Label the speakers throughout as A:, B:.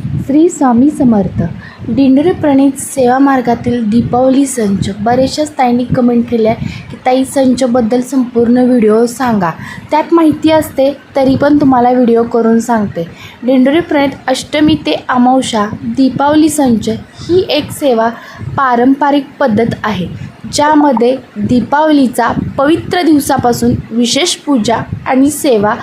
A: श्री स्वामी समर्थ. दिंडोरी प्रणित सेवा मार्गातील दीपावली संच. बरेचशाच ताईंनी कमेंट केल्या की ताई संचबद्दल संपूर्ण व्हिडिओ सांगा. त्यात माहिती असते तरी पण तुम्हाला व्हिडिओ करून सांगते. दिंडोरी प्रणित अष्टमी ते अमावशा दीपावली संच ही एक सेवा पारंपरिक पद्धत आहे ज्यामध्ये दीपावलीचा पवित्र दिवसापासून विशेष पूजा आणि सेवा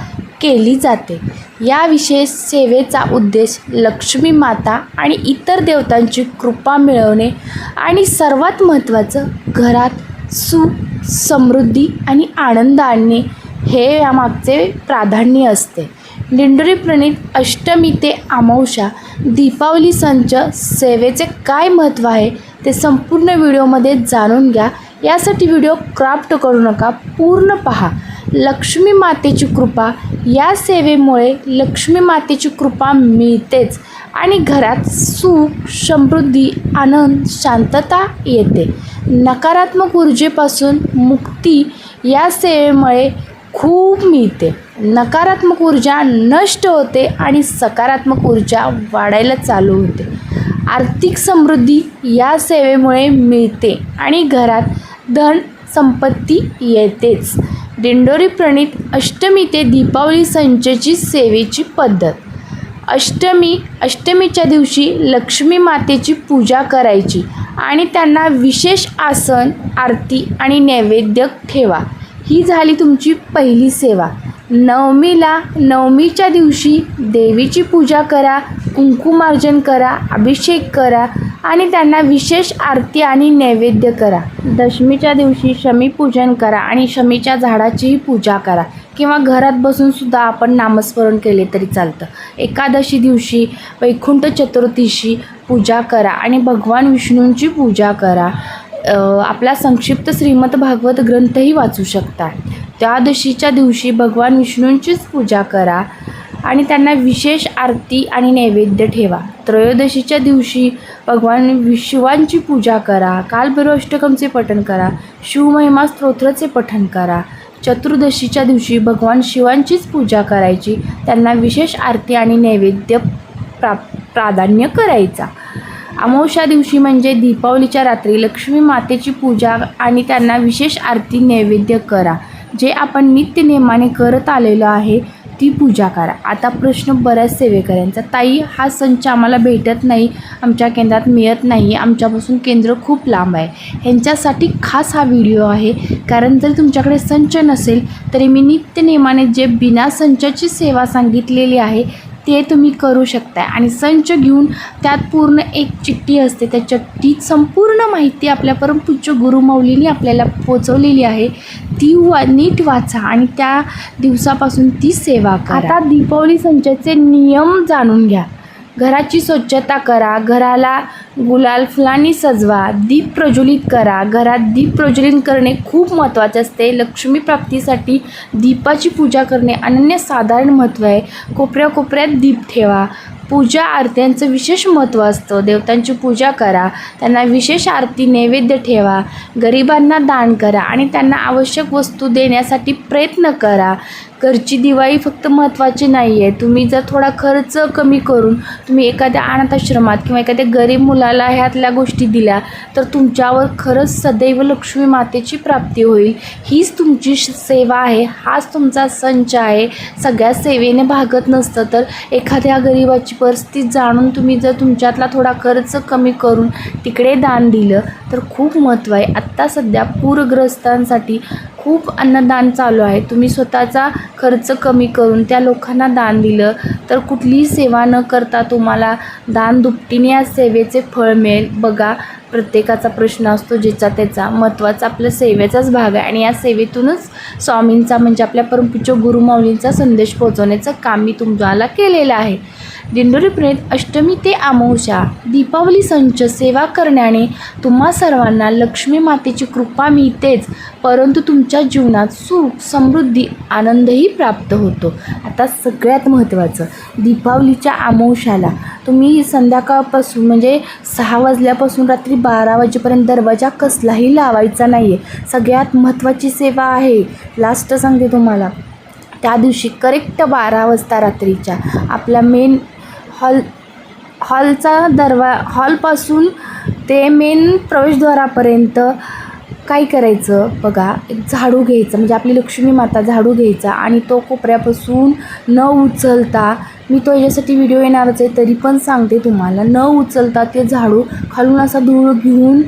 A: केली जाते. या विशेष सेवेचा उद्देश लक्ष्मी माता आणि इतर देवतांची कृपा मिळवणे आणि सर्वात महत्त्वाचं घरात सुख समृद्धी आणि आनंद आणणे हे यामागचे प्राधान्य असते. दिंडोरी प्रणित अष्टमी ते अमावस्या दीपावली संच सेवेचे काय महत्त्व आहे ते संपूर्ण व्हिडिओमध्ये जाणून घ्या. यासाठी व्हिडिओ क्राफ्ट करू नका पूर्ण पहा. लक्ष्मी मातेची कृपा या सेवेमुळे लक्ष्मी मातेची कृपा मिळतेच आणि घरात सुख समृद्धी आनंद शांतता येते. नकारात्मक ऊर्जेपासून मुक्ती या सेवेमुळे खूप मिळते. नकारात्मक ऊर्जा नष्ट होते आणि सकारात्मक ऊर्जा वाढायला चालू होते. आर्थिक समृद्धी या सेवेमुळे मिळते आणि घरात धन संपत्ती येतेच. दिंडोरी प्रणित अष्टमी ते दीपावली संचची सेवेची पद्धत. अष्टमी अष्टमीच्या दिवशी लक्ष्मी मातेची पूजा करायची आणि त्यांना विशेष आसन आरती आणि नैवेद्य ठेवा. ही झाली तुमची पहिली सेवा. नवमीला नवमीच्या दिवशी देवीची पूजा करा कुंकुमार्जन करा अभिषेक करा आणि त्यांना विशेष आरती आणि नैवेद्य करा. दशमीच्या दिवशी शमीपूजन करा आणि शमीच्या झाडाचीही पूजा करा. किंवा घरात बसूनसुद्धा आपण नामस्मरण केले तरी चालतं. एकादशी दिवशी वैकुंठ चतुर्थीशी पूजा करा आणि भगवान विष्णूंची पूजा करा. आपला संक्षिप्त श्रीमद भागवत ग्रंथही वाचू शकता. त्यादशीच्या दिवशी भगवान विष्णूंचीच पूजा करा आणि त्यांना विशेष आरती आणि नैवेद्य ठेवा. त्रयोदशीच्या दिवशी भगवान विश्वांची पूजा करा कालभैरव अष्टकमचे पठण करा शिवमहिमा स्तोत्रचे पठण करा. चतुर्दशीच्या दिवशी भगवान शिवांचीच पूजा करायची त्यांना विशेष आरती आणि नैवेद्य प्रा प्राधान्य करायचा. अमावस्या दिवशी म्हणजे दीपावलीच्या रात्री लक्ष्मी मातेची पूजा आणि त्यांना विशेष आरती नैवेद्य करा. जे आपण नित्यनेमाने करत आलेलो आहे ती पूजा करा. आता प्रश्न बऱ्याच सेवेकऱ्यांचा ताई हा संच आम्हाला भेटत नाही आमच्या केंद्रात मिळत नाही आमच्यापासून केंद्र खूप लांब आहे. ह्यांच्यासाठी खास हा व्हिडिओ आहे. कारण जर तुमच्याकडे संच नसेल तरी मी नित्यनेमाने जे बिना संचाची सेवा सांगितलेली आहे ते तुम्ही करू शकता आणि संच घेऊन त्यात पूर्ण एक चिठ्ठी असते. त्या चिठ्ठीत संपूर्ण माहिती आपल्या परमपूज्य गुरुमौलीने आपल्याला पोचवलेली आहे. ती वा नीट वाचा आणि त्या दिवसापासून ती सेवा करा. आता दीपावली संचाचे नियम जाणून घ्या. घराची स्वच्छता करा. घराला गुलाल फुलांनी सजवा दीप प्रज्वलित करा. घरात दीप प्रज्वलित करणे खूप महत्त्वाचे असते. लक्ष्मी प्राप्तीसाठी दीपाची पूजा करणे अनन्यसाधारण महत्त्व आहे. कोपऱ्या कोपऱ्यात दीप ठेवा. पूजा आरत्यांचं विशेष महत्त्व असतं. देवतांची पूजा करा. त्यांना विशेष आरती नैवेद्य ठेवा. गरिबांना दान करा आणि त्यांना आवश्यक वस्तू देण्यासाठी प्रयत्न करा. घरची दिवाळी फक्त महत्त्वाची नाही आहे तुम्ही जर थोडा खर्च कमी करून तुम्ही एखाद्या अनाथाश्रमात किंवा एखाद्या गरीब मुलाला ह्यातल्या गोष्टी दिल्या तर तुमच्यावर खरंच सदैव लक्ष्मी मातेची प्राप्ती होईल. हीच तुमची श- सेवा आहे. हाच तुमचा संच आहे. सगळ्या सेवेने भागत नसतं तर एखाद्या गरिबाची परिस्थिती जाणून तुम्ही जर तुमच्यातला थोडा खर्च कमी करून तिकडे दान दिलं तर खूप महत्त्व आहे. आत्ता सध्या पूरग्रस्तांसाठी खूप अन्नदान चालू आहे. तुम्ही स्वतःचा खर्च कमी करून त्या लोकांना दान दिलं तर कुठलीही सेवा न करता तुम्हाला दान दुपटीने या सेवेचे फळ मिळेल. बघा प्रत्येकाचा प्रश्न असतो ज्याचा त्याचा महत्त्वाचा आपल्या सेवेचाच भाग आहे. आणि या सेवेतूनच स्वामींचा म्हणजे आपल्या परमपूज्य गुरुमाऊलींचा संदेश पोहोचवण्याचं काम मी तुम्हाला केलेलं आहे. दिंडोरी प्रेत अष्टमी ते आमोशा दीपावली संच सेवा करण्याने तुम्हा सर्वांना लक्ष्मी मातेची कृपा मिळतेच परंतु तुमच्या जीवनात सुख समृद्धी आनंदही प्राप्त होतो. आता सगळ्यात महत्त्वाचं दीपावलीच्या आमोशाला तुम्ही संध्याकाळपासून म्हणजे सहा वाजल्यापासून रात्री बारा वाजेपर्यंत दरवाजा कसलाही लावायचा नाही आहे सगळ्यात महत्त्वाची सेवा आहे. लास्ट सांगते तुम्हाला. त्या दिवशी करेक्ट बारा वाजता रात्रीच्या आपला मेन हॉल हॉलचा दरवा हॉलपासून ते मेन प्रवेशद्वारापर्यंत काय करायचं बघा एक झाडू घ्यायचं म्हणजे आपली लक्ष्मी माता झाडू घ्यायचा आणि तो कोपऱ्यापासून न उचलता मी तो याच्यासाठी व्हिडिओ येणारच आहे तरी पण सांगते तुम्हाला. न उचलता ते झाडू खालून असा धूळ घेऊन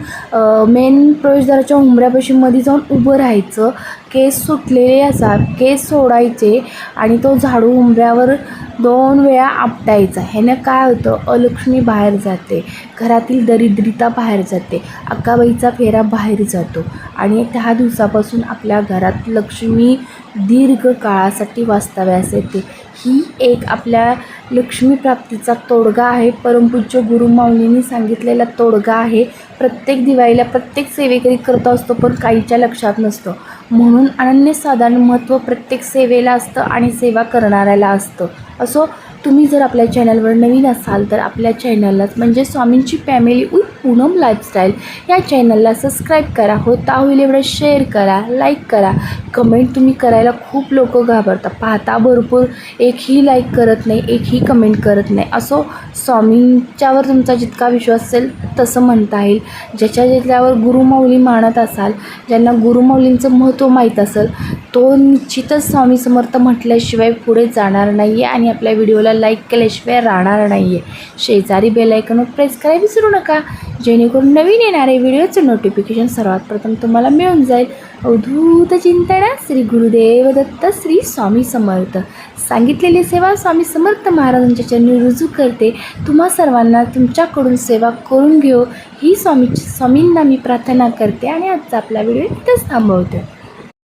A: मेन प्रवेशद्वाराच्या उंबऱ्यापाशी मध्ये जाऊन उभं राहायचं. केस सुटलेले असा केस सोडायचे आणि तो झाडू उंबऱ्यावर दोन वेळा आपटायचा. ह्यानं काय होतं? अलक्ष्मी बाहेर जाते. घरातील दरिद्रिता बाहेर जाते. अक्काबाईचा फेरा बाहेर जातो. आणि दहा दिवसापासून आपल्या घरात लक्ष्मी दीर्घ काळासाठी वास्तव्यास येते. ही एक आपल्या लक्ष्मी प्राप्तीचा तोडगा आहे. परमपूज्य गुरुमाऊलींनी सांगितलेला तोडगा आहे. प्रत्येक दिवाळीला प्रत्येक सेवेकरी करत असतो पण काहीच्या लक्षात नसतं. म्हणून अनन्यसाधारण महत्त्व प्रत्येक सेवेला असतं आणि सेवा करणाऱ्याला असतं. असो तुम्ही जर आपल्या चॅनलवर नवीन असाल तर आपल्या चॅनललाच म्हणजे स्वामींची फॅमिली उई पूनम लाईफस्टाईल या चॅनलला सबस्क्राईब करा. होता होईल एवढं शेअर करा लाईक करा. कमेंट तुम्ही करायला खूप लोक घाबरतात. पाहता भरपूर. एकही लाईक करत नाही एकही कमेंट करत नाही. असो स्वामींच्यावर तुमचा जितका विश्वास असेल तसं म्हणता येईल. ज्याच्या ज्याच्यावर गुरुमाऊली मानत असाल ज्यांना गुरुमाऊलींचं महत्त्व माहीत असेल तो निश्चितच स्वामी समर्थ म्हटल्याशिवाय पुढे जाणार नाही आहे आणि आपल्या व्हिडिओला लाईक केल्याशिवाय राहणार नाही आहे शेजारी बेलायकनवर प्रेस करायला विसरू नका. जेणेकरून नवीन येणारे व्हिडिओचं नोटिफिकेशन सर्वात प्रथम तुम्हाला मिळून जाईल. अवधूत चिंतना श्री गुरुदेव दत्त श्री स्वामी समर्थ. सांगितलेली सेवा स्वामी समर्थ महाराजांच्या चरणी रुजू करते. तुम्हा सर्वांना तुमच्याकडून सेवा करून घेऊ. ही स्वामी स्वामींना मी प्रार्थना करते आणि आजचा आपला व्हिडिओ इथंच थांबवते.